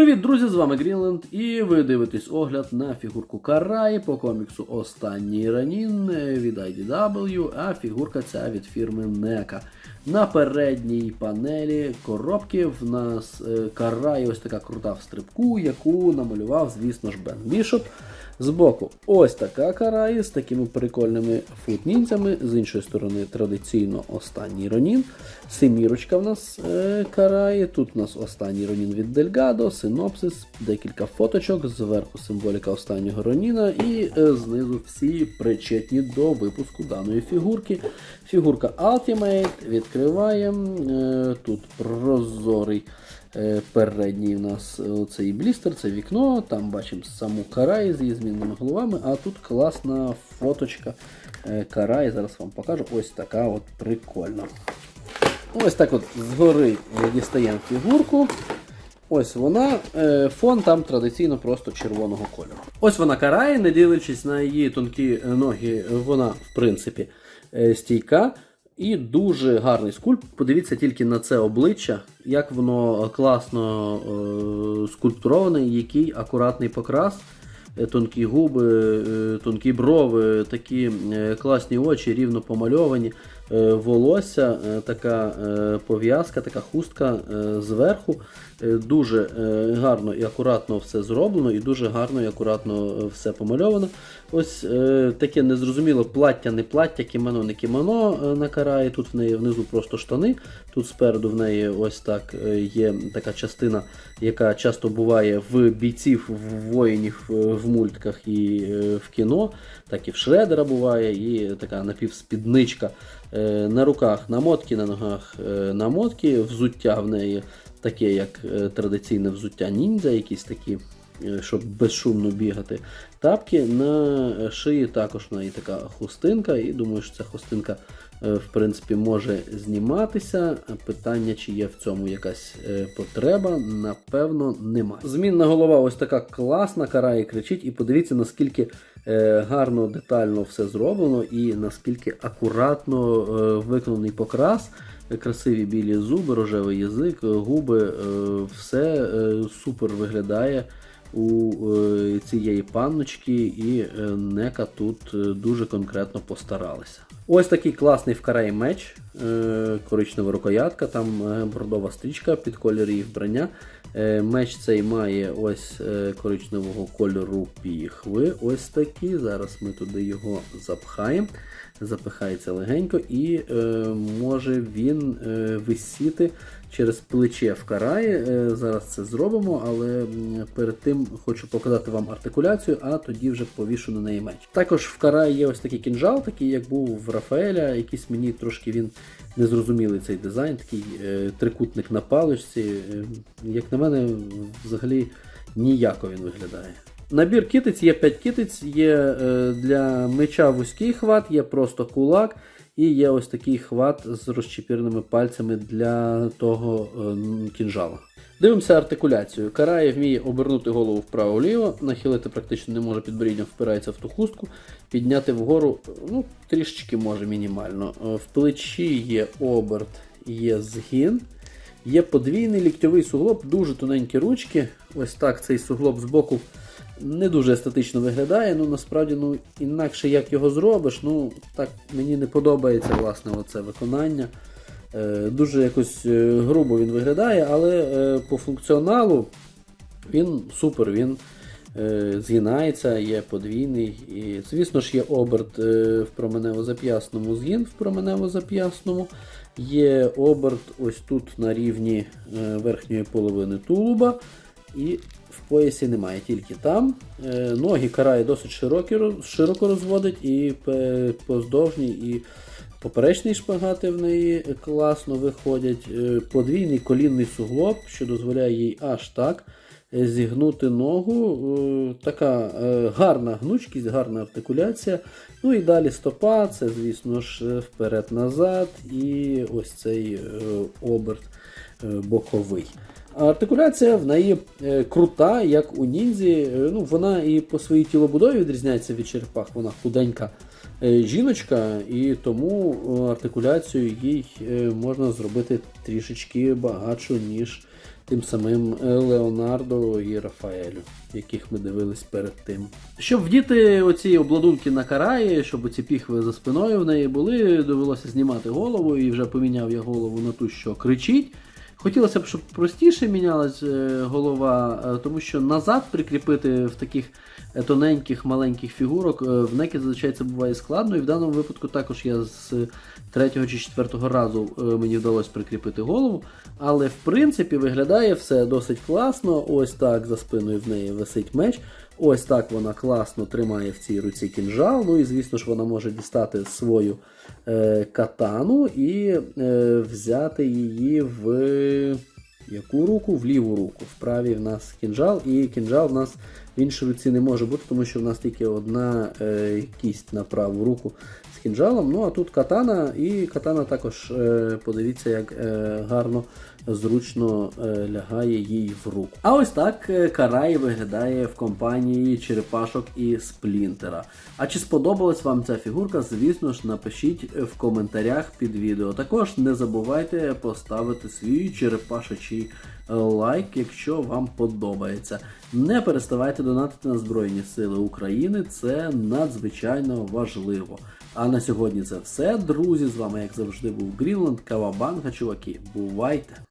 Привіт, друзі! З вами Грінленд, і ви дивитесь огляд на фігурку Караї по коміксу Останній ранін від IDW, а фігурка ця від фірми NECA. На передній панелі коробки в нас е, Караї ось така крута в стрибку, яку намалював, звісно ж, Бен Бішоп. Збоку ось така караї з такими прикольними футнінцями. З іншої сторони, традиційно останній ронін. Семірочка в нас е, караї. Тут у нас останній ронін від Дельгадо, синопсис, декілька фоточок, зверху символіка останнього роніна, і е, знизу всі причетні до випуску даної фігурки. Фігурка Ultimate відкриваємо. Е, тут прозорий. Е, Передній у нас цей блістер, це вікно, там бачимо саму Карай з її змінними головами, а тут класна фоточка е, Карай, зараз вам покажу. Ось така от прикольна. Ось так от згори дістаємо фігурку. Ось вона, фон там традиційно просто червоного кольору. Ось вона карає, не дивлячись на її тонкі ноги, вона, в принципі, стійка. І дуже гарний скульпт. Подивіться тільки на це обличчя, як воно класно е, скульптуроване, який акуратний покрас, е, тонкі губи, е, тонкі брови, такі е, класні очі, рівно помальовані. Е, волосся, е, така е, пов'язка, така хустка зверху. Дуже гарно і акуратно все зроблено, і дуже гарно і акуратно все помальовано. Ось таке незрозуміло плаття, не плаття, кімоно, не кімоно на караї. Тут в неї внизу просто штани. Тут спереду в неї ось так є така частина, яка часто буває в бійців, в воїнів в мультках і в кіно, так і в Шредера буває, і така напівспідничка. Е, На руках намотки, на ногах е, намотки, взуття в неї таке, як е, традиційне взуття ніндзя, якісь такі, щоб безшумно бігати. Тапки на шиї також в неї така хустинка, і думаю, що ця хустинка в принципі може зніматися. Питання, чи є в цьому якась е, потреба, напевно, немає. Змінна голова ось така класна, карає кричить, і подивіться, наскільки е, гарно, детально все зроблено, і наскільки акуратно е, виконаний покрас. Красиві білі зуби, рожевий язик, е, губи, е, все е, супер виглядає у е, цієї панночки, і е, Нека тут е, дуже конкретно постаралися. Ось такий класний вкарай меч, е, коричнева рукоятка, там е, бордова стрічка під колір її вбрання. Е, Меч цей має ось коричневого кольору піхви. Ось такі. Зараз ми туди його запхаємо. Запихається легенько, і може він висіти через плече в караї. Е, зараз це зробимо, але перед тим хочу показати вам артикуляцію, а тоді вже повішу на неї меч. Також в караї є ось такий кінжал, такий як був в Рафаеля. Якийсь мені трошки він незрозумілий цей дизайн, такий е, трикутник на паличці. Е, як на мене, взагалі ніяко він виглядає. Набір китиць є 5 китиць, є для меча вузький хват, є просто кулак, і є ось такий хват з розчепірними пальцями для того е, кінжала. Дивимося артикуляцію. Карає вміє обернути голову вправо-вліво, нахилити практично не може підборіддям, впирається в ту хустку, підняти вгору ну, трішечки може мінімально. Е, В плечі є оберт, є згін. Є подвійний ліктьовий суглоб, дуже тоненькі ручки. Ось так цей суглоб збоку не дуже естетично виглядає. Ну насправді ну, інакше як його зробиш, ну так мені не подобається власне оце виконання. Е, дуже якось е, грубо він виглядає, але е, по функціоналу він супер, він е, згинається, є подвійний. І, звісно ж, є оберт е, в променево-зап'ясному, згін в променево-зап'ясному. Є оберт ось тут на рівні е, верхньої половини тулуба. І в поясі немає, тільки там. Е, Ноги карає досить широкі, широко розводить, і поздовжній, і поперечні шпагати в неї класно виходять. Е, Подвійний колінний суглоб, що дозволяє їй аж так зігнути ногу. Е, Така е, гарна гнучкість, гарна артикуляція. Ну і далі стопа, це, звісно ж, е, вперед-назад, і ось цей оберт боковий. Артикуляція в неї крута, як у ніндзі. Ну, вона і по своїй тілобудові відрізняється від черепах. Вона худенька жіночка, і тому артикуляцію їй можна зробити трішечки багатшу, ніж тим самим е, Леонардо і Рафаелю, яких ми дивились перед тим. Щоб вдіти оці обладунки на караї, щоб оці піхви за спиною в неї були, довелося знімати голову і вже поміняв я голову на ту, що кричить. Хотілося б, щоб простіше мінялась е, голова, е, тому що назад прикріпити в таких е, тоненьких маленьких фігурок в некі зазвичай це буває складно, і в даному випадку також я з третього чи четвертого разу мені вдалося прикріпити голову. Але в принципі виглядає все досить класно. Ось так за спиною в неї висить меч. Ось так вона класно тримає в цій руці кінжал. Ну і звісно ж вона може дістати свою е, катану і е, взяти її в яку руку? В ліву руку. В правій в нас кінжал, і кінжал в нас в іншій руці не може бути, тому що в нас тільки одна е, кість на праву руку з кінжалом. Ну а тут катана, і катана також, е, подивіться, як е, гарно, зручно е, лягає їй в руку. А ось так е, Карай виглядає в компанії черепашок і сплінтера. А чи сподобалась вам ця фігурка? Звісно ж, напишіть в коментарях під відео. Також не забувайте поставити свій черепашачий е, лайк, якщо вам подобається. Не переставайте донатити на Збройні Сили України, це надзвичайно важливо. А на сьогодні це все, друзі. З вами, як завжди, був Грінланд, Кавабанга, чуваки. Бувайте!